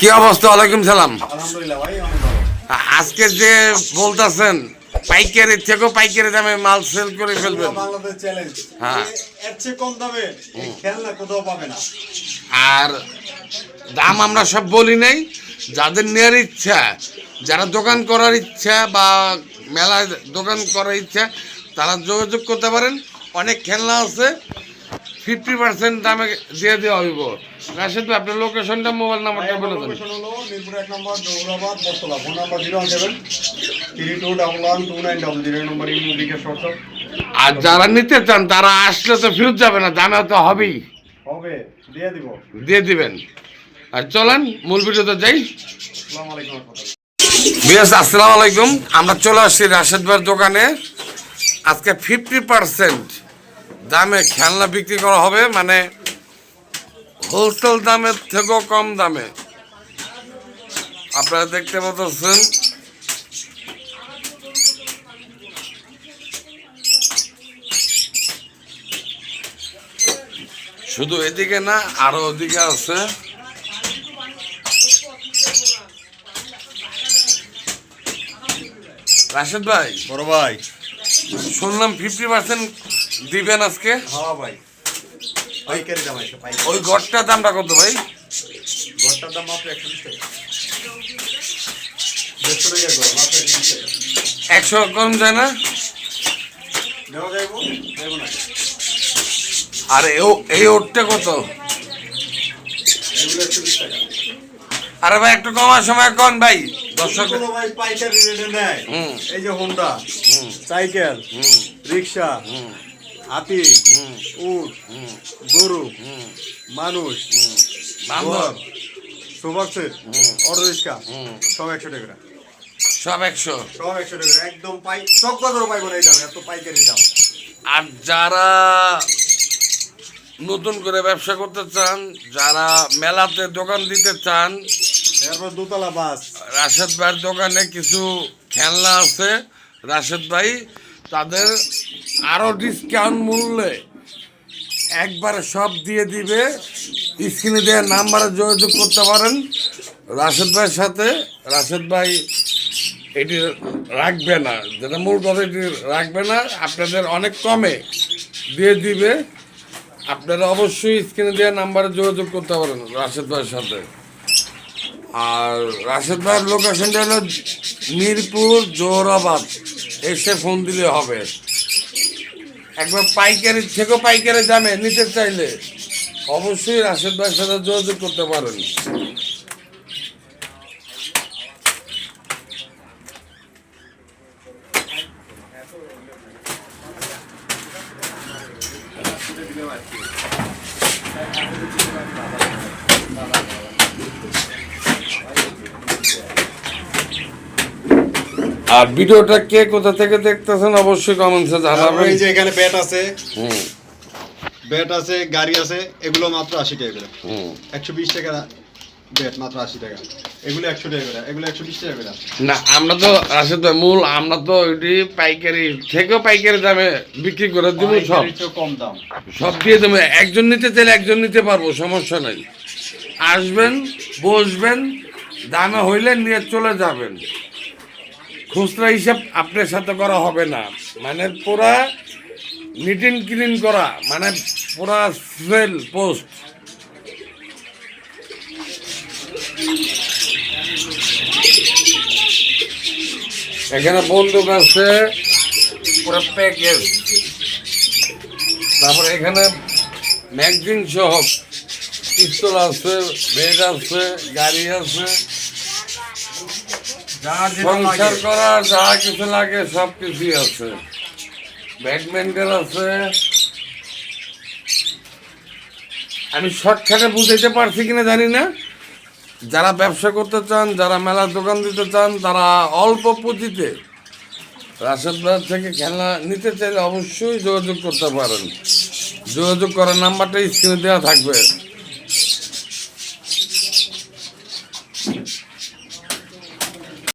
কি অবস্থা? ওয়ালাইকুম সালাম। আজকে যে বলতেছেন পাইকারি থেকেও পাইকারি দামে মাল সেল করে ফেলবেন। হ্যাঁ। আর দাম আমরা সব বলি নাই। যাদের নেওয়ার ইচ্ছা যারা দোকান করার ইচ্ছা বা মেলায় দোকান করার ইচ্ছা তারা যোগাযোগ করতে পারেন। অনেক খেলনা আছে। ফিফটি পার্সেন্ট দামে দিয়ে দেওয়া হইব। রাশেদ ভাই আপনার লোকেশনটা মোবাইল নাম্বারটা বলে দেন। লোকেশন হলো মিরপুর এক নম্বর দৌড়াবাদ বস্তলা phone number zero seven three two double one two nine double zero. Number imo bKash WhatsApp আর যারা নিতে চান তারা আসলে তো ফেরত যাবে না দামে তো হবেই। হবে দিয়ে দিব। দিয়ে দিবেন। আর চলেন মূল ভিডিওতে যাই। আসসালামু আলাইকুম রহমতুল্লাহ। আসসালামু আলাইকুম। আমরা চলে আসছি রাশেদ ভাইয়ের দোকানে। আজকে ফিফটি পার্সেন্ট দামে খেলনা বিক্রি করা হবে মানে হোলসেল দামের থেকেও কম দামে। আপনারা দেখতে পাচ্ছেন। শুধু এদিকে না আরও ওদিকে আছে। রাশেদ ভাই বড় ভাই। শুনলাম ফিফটি পার্সেন্ট দিবেন আজকে? হ্যাঁ ভাই। পাইকারি দাম আছে ওই ঘরটার দামটা কত ভাই? ঘরটার দাম মাত্র একশো টাকা। কম যায় না? আর এই ওটটা কত? আরে ভাই একটু কমার সময় কন ভাই। দর্শক ভাই পাইকারি রেটে নেয়। হুম। এই যে হোন্ডা হুম। সাইকেল হুম। রিক্সা। হুম। হাতি উট গরু মানুষ সোফার সেট অটো রিক্সা সব একশো টাকা। সব একশো। সব একশো টাকা একদম পাই সব বাজারও পাইবো না এই দাম এত পাইকারি দাম। আর যারা নতুন করে ব্যবসা করতে চান যারা মেলাতে দোকান দিতে চান এরপর দোতলা বাস। রাশেদ ভাইয়ের দোকানে কিছু খেলনা আছে। রাশেদ ভাই তাদের আরও ডিসকাউন্ট মূল্যে একবারে সব দিয়ে দিবে। স্ক্রিনে দেওয়ার নাম্বারে যোগাযোগ করতে পারেন। রাশেদ ভাইয়ের সাথে। রাশেদ ভাই এটি রাখবে না। যেটা মূল কথা, এটি রাখবে না। আপনাদের অনেক কমে দিয়ে দিবে। আপনারা অবশ্যই স্ক্রিনে দেওয়ার নাম্বারে যোগাযোগ করতে পারেন রাশেদ ভাইয়ের সাথে। আর রাশেদ ভাইয়ের লোকেশনটা হলো মিরপুর জোহরাবাদ। এসে ফোন দিলে হবে। একবার পাইকারি থেকেও পাইকারি দামে নিতে চাইলে অবশ্যই রাশেদ ভাইয়ের সাথে যোগাযোগ করতে পারেন। আর ভিডিওটা কে কোথা থেকে দেখতেছেন অবশ্যই কমেন্টসে জানাবেন। এই যে এখানে ব্যাট আছে। হুম। ব্যাট আছে গাড়ি আছে এগুলো মাত্র আশি টাকা করে। হুম। একশো বিশ টাকা ব্যাট মাত্র আশি টাকা। এগুলো একশো টাকা করে এগুলো একশো বিশ টাকা করে। না আমরা তো আসলে মূল আমরা তো ওইটি পাইকারি থেকেও পাইকারি দামে বিক্রি করে দিব সব। কম দাম। সব দিয়ে দেবো। একজন নিতে চাইলে একজন নিতে পারব সমস্যা নাই। আসবেন বসবেন দামে হইলে নিয়ে চলে যাবেন। খুচরা হিসাব আপনার সাথে করা হবে না। মানে পুরা নিট নিটিন ক্লিন করা। মানে পুরা সেল পোস্ট এখানে বন্দুক আছে, পুরো প্যাকেজ তারপরে এখানে ম্যাগজিন সহ পিস্তল আছে বেড আছে, গাড়ি আছে। সংসার করা যা কিছু লাগে সব কিছুই আছে। ব্যাডমিন্টন আছে। আমি শর্টকাটে বুঝাইতে পারছি কিনা জানি না। যারা ব্যবসা করতে চান যারা মেলার দোকান দিতে চান তারা অল্প পুঁজিতে রাশেদ বাজার থেকে খেলনা নিতে চাইলে অবশ্যই যোগাযোগ করতে পারেন। যোগাযোগ করার নাম্বারটা স্ক্রিনে দেওয়া থাকবে।